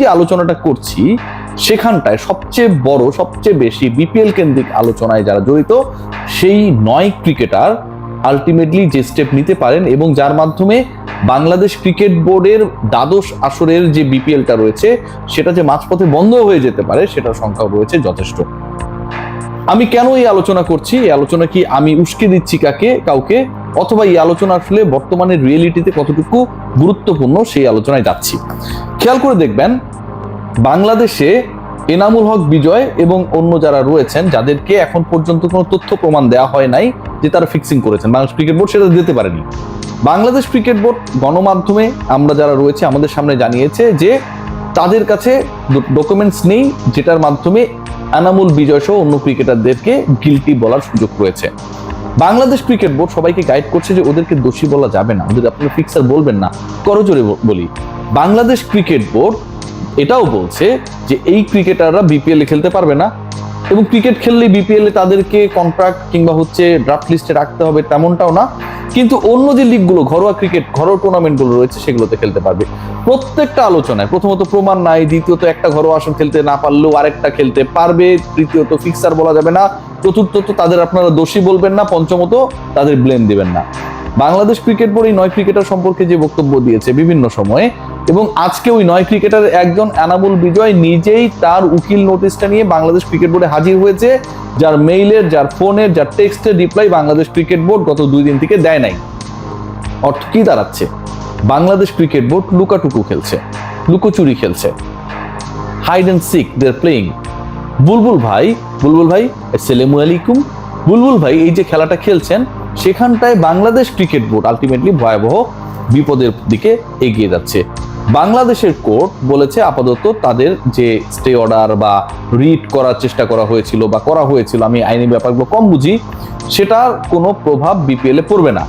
যে আলোচনাটা করছি, সেখানটায় সবচেয়ে বড়, সবচেয়ে বেশি বিপিএল কেন্দ্রিক আলোচনায় যারা জড়িত, সেই নয় ক্রিকেটার আলটিমেটলি যে স্টেপ নিতে পারেন এবং যার মাধ্যমে বাংলাদেশ ক্রিকেট বোর্ডের দ্বাদশ আসরের যে বিপিএলটা রয়েছে, সেটা যে মাঝপথে বন্ধ হয়ে যেতে পারে, সেটার সংখ্যাও রয়েছে যথেষ্ট। আমি কেন এই আলোচনা করছি? এই আলোচনা কি আমি উস্কে দিচ্ছি কাকে, কাউকে? অথবা এই আলোচনার ফলে বর্তমানে রিয়েলিটিতে কতটুকু গুরুত্বপূর্ণ সেই আলোচনায় যাচ্ছি। খেয়াল করে দেখবেন, বাংলাদেশে এনামুল হক বিজয় এবং অন্য যারা রয়েছেন, যাদেরকে এখন পর্যন্ত কোনো তথ্য প্রমাণ দেওয়া হয় নাই যে তারা ফিক্সিং করেছেন। বাংলাদেশ ক্রিকেট বোর্ড সেটা দিতে পারেনি। বাংলাদেশ ক্রিকেট বোর্ড গণমাধ্যমে আমরা যারা রয়েছে, আমাদের সামনে জানিয়েছে যে তাদের কাছে ডকুমেন্টস নেই, যেটার মাধ্যমে এনামুল বিজয় সহ অন্য ক্রিকেটারদেরকে গিলটি বলার সুযোগ রয়েছে। বাংলাদেশ ক্রিকেট বোর্ড সবাইকে গাইড করছে যে ওদেরকে দোষী বলা যাবে না। ওদের আপনি ফিক্সার বলবেন না। করজোরে বলি। বাংলাদেশ ক্রিকেট বোর্ড এটাও বলছে যে এই ক্রিকেটাররা বিপিএল এ খেলতে পারবে না এবং ক্রিকেট খেললে বিপিএল এ তাদেরকে কন্ট্রাক্ট কিংবা হচ্ছে ড্রাফট লিস্টে রাখতে হবে তেমনটাও না। কিন্তু অন্য যে লিগগুলো ঘরোয়া ক্রিকেট ঘরোয়া টুর্নামেন্টগুলো রয়েছে, সেগুলোতে খেলতে পারবে। প্রত্যেকটা আলোচনায়, প্রথমত প্রমাণ নাই, দ্বিতীয়ত একটা ঘরোয়া আসন খেলতে না পারলেও আরেকটা খেলতে পারবে, তৃতীয়ত ফিক্সার বলা যাবে না, চতুর্থত তাদের আপনারা দোষী বলবেন না, পঞ্চমত তাদের ব্লেম দিবেন না। বাংলাদেশ ক্রিকেট বোর্ড এই নয় ক্রিকেটার সম্পর্কে যে বক্তব্য দিয়েছে বিভিন্ন সময়ে এবং আজকে ওই নয় ক্রিকেটার একজন অ্যানাবুল বিজয় নিজেই তার উকিল নোটিশটা নিয়ে বাংলাদেশ ক্রিকেট বোর্ডে হাজির হয়েছে, যার মেইলের যার ফোনের যার টেক্সটের রিপ্লাই বাংলাদেশ ক্রিকেট বোর্ড গত দুই দিন থেকে দেয় নাই। অর্থ কি দাঁড়াচ্ছে? বাংলাদেশ ক্রিকেট বোর্ড লুকাটুকু খেলছে, লুকোচুরি খেলছে। হাইড অ্যান্ড সিক দের প্লেইং বুলবুল ভাই বুলবুল ভাই, আসসালামু আলাইকুম। বুলবুল ভাই, এই যে খেলাটা খেলছেন, সেখানটায় বাংলাদেশ ক্রিকেট বোর্ড আলটিমেটলি ভয়াবহ বিপদের দিকে এগিয়ে যাচ্ছে। বাংলাদেশের কোর্ট বলেছে আপাতত তাদের যে স্টে অর্ডার বা রিট করার চেষ্টা করা হয়েছিল বা করা হয়েছিল, আমি আইনি ব্যাপারগুলো কম বুঝি, সেটার কোনো প্রভাব বিপিএলে পড়বে না।